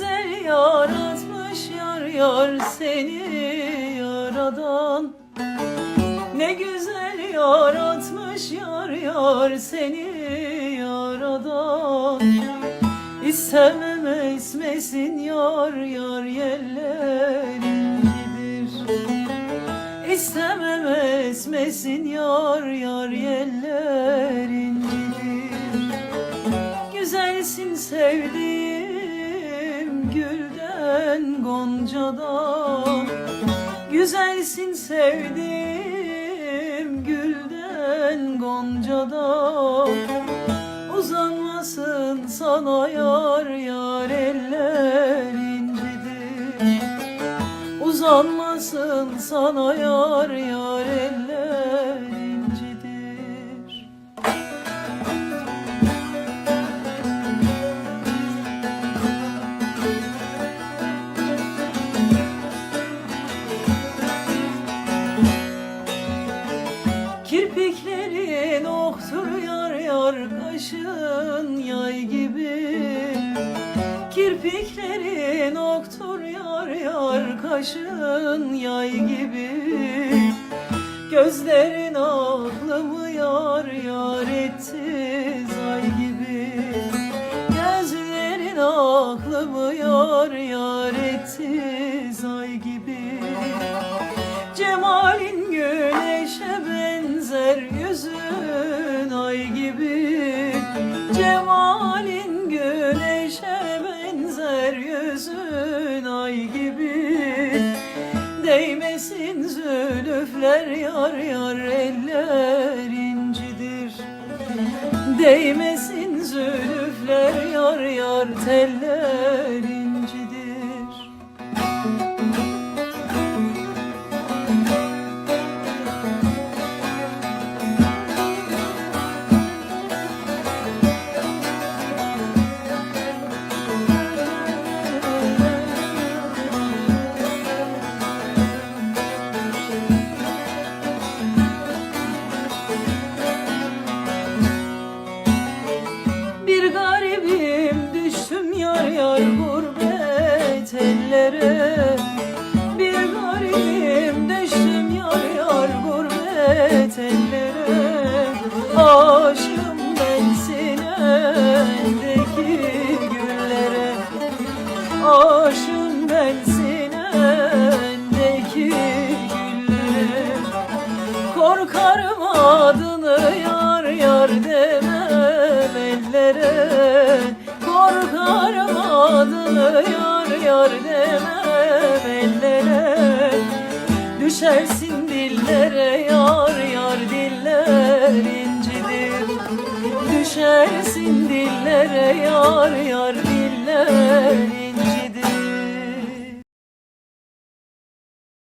güzel yaratmış yar yar seni yaradan. Ne güzel yaratmış yar yar seni yaradan. İstemem esmesin yar yar yerlerin gibidir. İstemem esmesin yar yar yerlerin gibidir. Güzelsin sevdiğim gülden goncadan Güzelsin sevdiğim gülden goncadan Uzanmasın sana yar yar eller incidir. Uzanmasın sana yar yar eller Oktur yar yar kaşın yay gibi. Kirpiklerin oktur yar yar kaşın yay gibi. Gözlerin aklımı yar yar etti zay gibi? Gözlerin aklımı yar yar etti zay gibi zülüfler yar yar eller incidir. Değmesin zülüfler yar yar teller Aşığım ben sinendeki güllere Korkarım adını yar yar demem ellere. Korkarım adını yar yar demem ellere. Düşersin dillere yar yar diller incidir. Düşersin dillere yar yar diller incidir